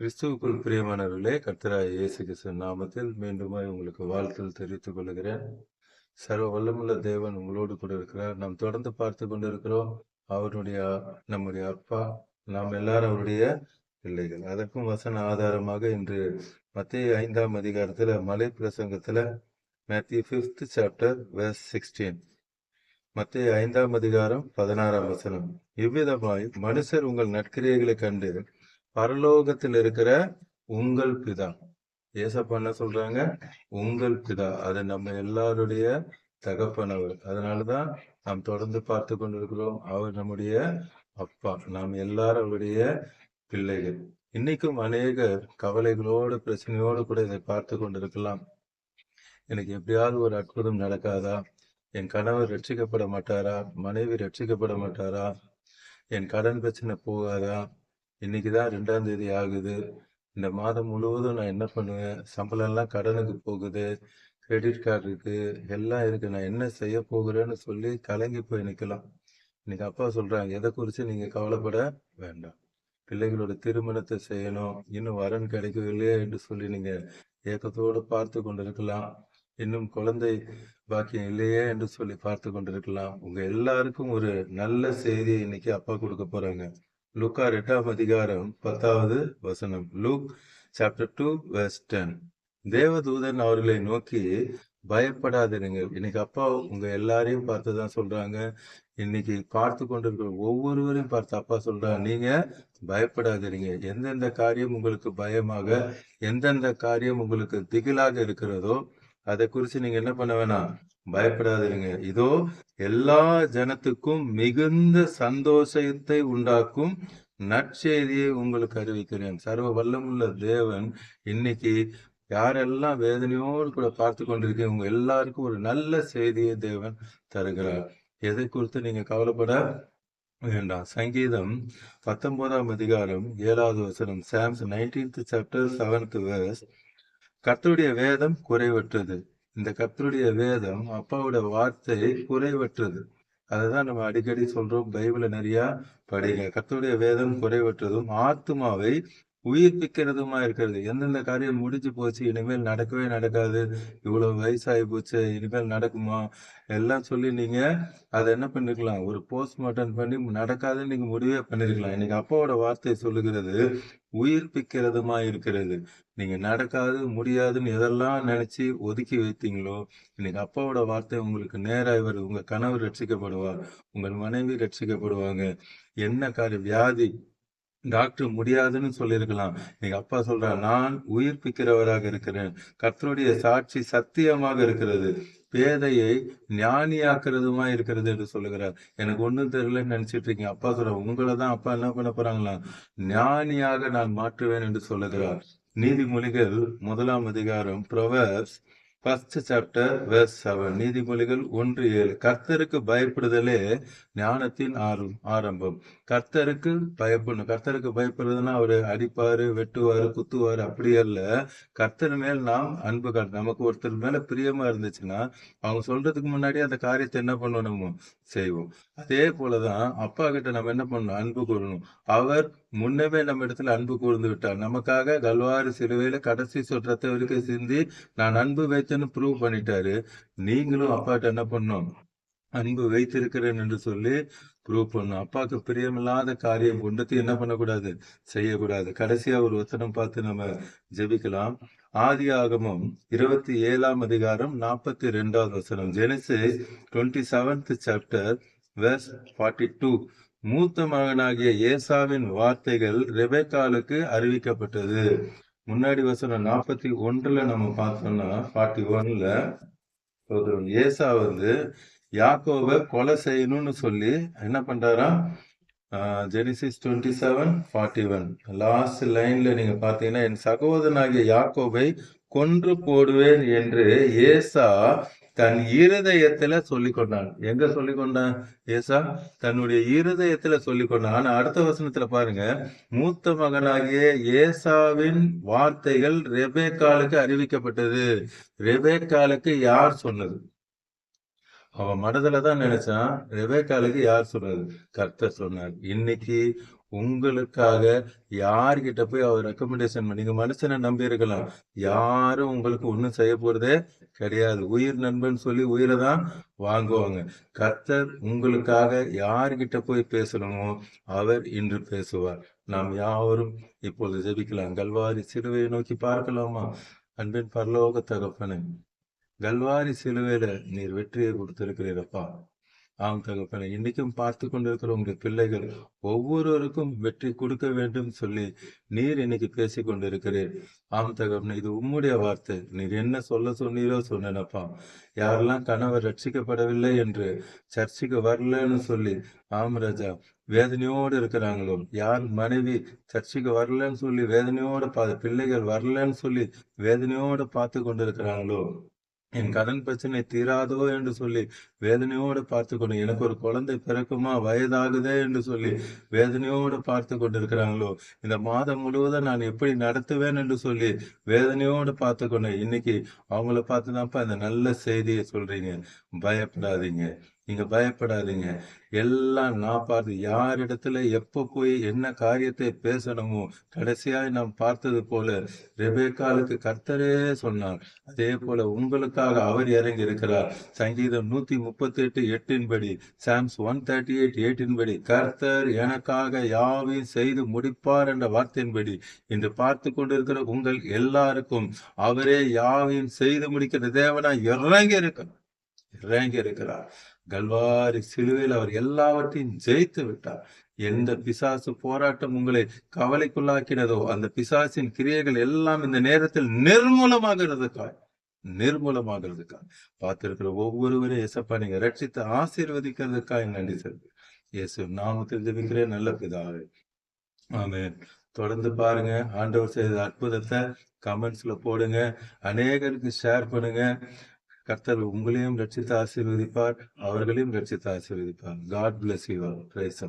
கிறிஸ்துவுக்குள் பிரியமானவர்களே கர்த்தராய் இயேசு கிறிஸ்து நாமத்தில் மீண்டுமாய் உங்களுக்கு வாழ்த்துதல் தெரிவித்துக் கொள்கிறேன். சர்வ வல்லமுள்ள தேவன் உங்களோடு கூட இருக்கிறார். நாம் தொடர்ந்து பார்த்து கொண்டிருக்கிறோம். அவருடைய நம்முடைய அப்பா நாம் எல்லாரும் அவருடைய பிள்ளைகள். அதற்கும் வசன ஆதாரமாக இன்று மத்திய ஐந்தாம் அதிகாரத்துல மலை பிரசங்கத்துல Matthew fifth chapter verse sixteen மத்திய ஐந்தாம் அதிகாரம் பதினாறாம் வசனம். இவ்விதமாய் மனுஷர் உங்கள் நற்கிரியைகளை கண்டு பரலோகத்தில் இருக்கிற உங்கள் பிதா. ஏசப்பா என்ன சொல்றாங்க? உங்கள் பிதா. அது நம்ம எல்லாருடைய தகப்பனவர். அதனாலதான் நாம் தொடர்ந்து பார்த்து கொண்டிருக்கிறோம். அவர் நம்முடைய அப்பா. நாம் எல்லாரும் அவருடைய பிள்ளைகள். இன்னைக்கும் அநேகர் கவலைகளோடு பிரச்சனையோடு கூட இதை பார்த்து கொண்டிருக்கலாம். எனக்கு எப்படியாவது ஒரு அற்புதம் நடக்காதா? என் கணவர் ரட்சிக்கப்பட மாட்டாரா? மனைவி ரட்சிக்கப்பட மாட்டாரா? என் கடன் பிரச்சனை போகாதா? இன்னைக்கு தான் ரெண்டாம் தேதி ஆகுது. இந்த மாதம் முழுவதும் நான் என்ன பண்ணுவேன்? சம்பளம் எல்லாம் கடனுக்கு போகுது. கிரெடிட் கார்டு இருக்கு. எல்லாம் இருக்கு. நான் என்ன செய்ய போகிறேன்னு சொல்லி கலங்கி போய் நிற்கலாம் இன்னைக்கு அப்பா சொல்றாங்க எதை குறித்து நீங்க கவலைப்பட வேண்டாம். பிள்ளைகளோட திருமணத்தை செய்யணும். இன்னும் வரன் கிடைக்கவில்லையே என்று சொல்லி நீங்க ஏக்கத்தோடு பார்த்து கொண்டிருக்கலாம். இன்னும் குழந்தை பாக்கியம் இல்லையே என்று சொல்லி பார்த்து கொண்டிருக்கலாம். உங்க எல்லாருக்கும் ஒரு நல்ல செய்தியை இன்னைக்கு அப்பா கொடுக்க போறாங்க. லூக்கா ரெண்டாம் அதிகாரம் பத்தாவது வசனம். Luke chapter two verse ten தேவதூதன் அவர்களை நோக்கி பயப்படாதிருங்கள். இன்னைக்கு அப்பா உங்க எல்லாரையும் பார்த்து தான் சொல்றாங்க. இன்னைக்கு பார்த்து கொண்டிருக்கிற ஒவ்வொருவரையும் பார்த்து அப்பா சொல்றாங்க நீங்க பயப்படாதிருங்க. எந்தெந்த காரியம் உங்களுக்கு பயமாக எந்தெந்த காரியம் உங்களுக்கு திகிலாக இருக்கிறதோ அதை குறித்து நீங்க என்ன பண்ண வேணாம்? பயப்படாதீங்க. இதோ எல்லா ஜனத்துக்கும் மிகுந்த சந்தோஷத்தை உண்டாக்கும் நற்செய்தியை உங்களுக்கு அறிவிக்கிறேன். சர்வ வல்லமுள்ள தேவன் இன்னைக்கு யாரெல்லாம் வேதனையோடு கூட பார்த்து கொண்டிருக்கீங்க உங்க எல்லாருக்கும் ஒரு நல்ல செய்தியை தேவன் தருகிறார். எதை குறித்து நீங்க கவலைப்பட வேண்டாம். சங்கீதம் பத்தொன்பதாம் அதிகாரம் ஏழாவது வசனம் Psalms nineteenth chapter seventh verse கர்த்தருடைய வேதம் குறைவற்றது. இந்த கர்த்தருடைய வேதம் அப்பாவோட வார்த்தை குறைவற்றது. அதுதான் நம்ம அடிக்கடி சொல்றோம் பைபிளை நிறைய படிங்க. கர்த்தருடைய வேதம் குறைவற்றதும் ஆத்மாவை உயிர்ப்பிக்கிறதுமா இருக்கிறது. எந்தெந்த காரியம் முடிஞ்சு போச்சு இனிமேல் நடக்கவே நடக்காது. இவ்வளவு வயசாகி போச்சு இனிமேல் நடக்குமா? எல்லாம் சொல்லி நீங்க அதை என்ன பண்ணிருக்கலாம்? ஒரு போஸ்ட்மார்ட்டம் பண்ணி நடக்காதுன்னு நீங்க முடிவே பண்ணிருக்கலாம். இன்னைக்கு அப்பாவோட வார்த்தை சொல்லுகிறது உயிர்ப்பிக்கிறதுமா இருக்கிறது. நீங்க நடக்காது முடியாதுன்னு எதெல்லாம் நினைச்சு ஒதுக்கி வைத்தீங்களோ இன்னைக்கு அப்பாவோட வார்த்தை உங்களுக்கு நேராக வருது. உங்க கணவர் ரட்சிக்கப்படுவார் உங்கள் மனைவி ரட்சிக்கப்படுவாங்க. என்ன காரியம்? வியாதி. டாக்டர் முடியாதுன்னு சொல்லியிருக்கலாம். எங்க அப்பா சொல்றா நான் உயிர்ப்பிக்கிறவராக இருக்கிறேன். கர்த்தருடைய சாட்சி சத்தியமாக இருக்கிறது. பேதையை ஞானியாக்குறதுமா இருக்கிறது என்று சொல்லுகிறார். எனக்கு ஒண்ணும் தெரியலன்னு நினைச்சிட்டு இருக்கீங்க. அப்பா சொல்ற உங்களை தான் அப்பா என்ன பண்ண போறாங்களா? ஞானியாக நான் மாற்றுவேன் என்று சொல்லுகிறார். நீதிமொழிகள் முதலாம் அதிகாரம் Proverbs first chapter verse seven நீதிமொழிகள் ஒன்று ஏழு. கர்த்தருக்கு பயப்படுதலே ஞானத்தின் ஆரம் ஆரம்பம். கர்த்தருக்கு பயப்படணும். கர்த்தருக்கு பயப்படுறதுன்னா அவர் அடிப்பாரு வெட்டுவாரு குத்துவாரு. அப்படி அல்ல. கர்த்தர் மேல் நாம் அன்பு காட்டு நமக்கு ஒருத்தர் மேல பிரியமா இருந்துச்சுன்னா அவங்க சொல்றதுக்கு முன்னாடி அந்த காரியத்தை என்ன பண்ணணும் செய்வோம். அதே போலதான் அப்பா கிட்ட நம்ம என்ன பண்ணணும்? அன்பு கூறணும். அவர் முன்னவே நம்ம இடத்துல அன்பு கூர்ந்து விட்டார் நமக்காக கல்வாறு சிலுவையில கடைசி சொல்றத வரைக்கும் சிந்தி நான் அன்பு வைத்தேன்னு ப்ரூவ் பண்ணிட்டாரு. நீங்களும் அப்பாட்ட என்ன பண்ணோம் அன்பு வைத்திருக்கிறேன் என்று சொல்லி ப்ரூவ் பண்ணும் அப்பாவுக்கு பிரியமில்லாத காரியம் கொண்டது என்ன பண்ணக்கூடாது? செய்யக்கூடாது. கடைசியா ஒரு வசனம் பார்த்து நம்ம ஜெபிக்கலாம். ஆதி ஆகமம் இருபத்தி ஏழாம் அதிகாரம் நாற்பத்தி ரெண்டாவது வசனம். Genesis twenty seventh chapter verse forty two மூத்த மகனாகிய ஏசாவின் வார்த்தைகள் ரெபேக்காலுக்கு அறிவிக்கப்பட்டது. முன்னாடி வசனம் நாற்பத்தி ஒன்றுல நம்ம பார்த்தோம்னா ஃபார்ட்டி ஒன்ல ஏசா வந்து யாக்கோவை கொலை செய்யணும்னு சொல்லி என்ன பண்றாரா? Genesis twenty seven forty one last லைன்ல நீங்க பாத்தீங்கன்னா என் சகோதரனாகிய யாக்கோவை கொன்று போடுவேன் என்று ஏசா தன் இருதயத்துல சொல்லி கொண்டான். எங்க சொல்லி கொண்டான் ஏசா? தன்னுடைய இருதயத்துல சொல்லி கொண்டான். ஆனா அடுத்த வசனத்துல பாருங்க. மூத்த மகனாகிய ஏசாவின் வார்த்தைகள் ரெபேக்காலுக்கு அறிவிக்கப்பட்டது. ரெபேக்காலுக்கு யார் சொன்னது? அவன் மனதில் தான் நினைச்சான் ரெவேக்காலுக்கு யார் சொல்றது? கர்த்தர் சொன்னார் இன்னைக்கு உங்களுக்காக யார்கிட்ட போய் அவர் ரெக்கமெண்டேஷன் நீங்க மனுஷனை நம்பி இருக்கலாம். யாரும் உங்களுக்கு ஒன்றும் செய்ய போறதே கிடையாது. உயிர் நண்பன் சொல்லி உயிரை தான் வாங்குவாங்க. கர்த்தர் உங்களுக்காக யார்கிட்ட போய் பேசணுமோ அவர் இன்று பேசுவார். நாம் யாவரும் இப்பொழுது ஜெபிக்கலாம். கல்வாரி சிறுவையை நோக்கி பார்க்கலாமா? அன்பின் பரலோக தகப்பனே கல்வாரி சிலுவையில நீர் வெற்றியை கொடுத்திருக்கிறீரப்பா. ஆம் தகப்பனே இன்னைக்கும் பார்த்து கொண்டிருக்கிற உங்க பிள்ளைகள் ஒவ்வொருவருக்கும் வெற்றி கொடுக்க வேண்டும் சொல்லி நீர் இன்னைக்கு பேசி கொண்டிருக்கிறேன் ஆம் தகப்பனே இது உம்முடைய வார்த்தை. நீர் என்ன சொல்ல சொன்னீரோ சொன்னேனப்பா. யாரெல்லாம் கணவர் ரட்சிக்கப்படவில்லை என்று சர்ச்சுக்கு வரலன்னு சொல்லி ஆம் ராஜா வேதனையோடு இருக்கிறாங்களோ? யார் மனைவி சர்ச்சைக்கு வரலன்னு சொல்லி வேதனையோட பா பிள்ளைகள் வரலன்னு சொல்லி வேதனையோட பார்த்து கொண்டிருக்கிறாங்களோ? என் கடன் பிரச்சனை தீராதோ என்று சொல்லி வேதனையோடு பார்த்து கொண்டு எனக்கு ஒரு குழந்தை பிறக்குமா வயதாகுதே என்று சொல்லி வேதனையோடு பார்த்து கொண்டிருக்கிறாங்களோ இந்த மாதம் முழுவதும் நான் எப்படி நடத்துவேன் என்று சொல்லி வேதனையோடு பார்த்து கொண்டு இன்னைக்கு அவங்கள பார்த்துதான்ப்பா இந்த நல்ல செய்தியை சொல்றீங்க. பயப்படாதீங்க. நீங்க பயப்படாதீங்க. எல்லாம் நான் பார்த்து யார் இடத்துல எப்ப போய் என்ன காரியத்தை பேசணுமோ கடைசியாய் நாம் பார்த்தது போல ரெபேக்காலுக்கு கர்த்தரே சொன்னார். அதே போல உங்களுக்காக அவர் இறங்கி இருக்கிறார். சங்கீதம் நூத்தி முப்பத்தி எட்டு எட்டின்படி சாம்ஸ் ஒன் தேர்ட்டி எயிட் எயிட்டின்படி கர்த்தர் எனக்காக யாவையும் செய்து முடிப்பார் என்ற வார்த்தையின்படி இன்று பார்த்து கொண்டிருக்கிற உங்கள் எல்லாருக்கும் அவரே யாவையும் செய்து முடிக்கிற தேவனா இறங்கி இருக்கிறார். இறங்கி இருக்கிறார். கல்வாரி சிலுவையில் அவர் எல்லாவற்றையும் ஜெயித்து விட்டார். எந்த பிசாசு போராட்டம் உங்களை கவலைக்குள்ளாக்கினதோ அந்த பிசாசின் கிரியைகள் எல்லாம் இந்த நேரத்தில் நிர்மூலமாகிறதுக்காய் நிர்மூலமாகிறதுக்காக பார்த்திருக்கிற ஒவ்வொருவரையும் இயேசப்பா நீங்க ரட்சித்து ஆசீர்வதிக்கிறதுக்காக நன்றி செலுத்து இயேசு நாமத்தில் ஜெபிக்கிறேன் நல்ல பிதாவே. ஆமே தொடர்ந்து பாருங்க ஆண்டவர் செய்த அற்புதத்தை கமெண்ட்ஸ்ல போடுங்க அநேகருக்கு ஷேர் பண்ணுங்க. கர்த்தர் உங்களையும் ரட்சித்து ஆசீர்வதிப்பார் அவர்களையும் ரட்சித்து ஆசீர்வதிப்பார். God bless you price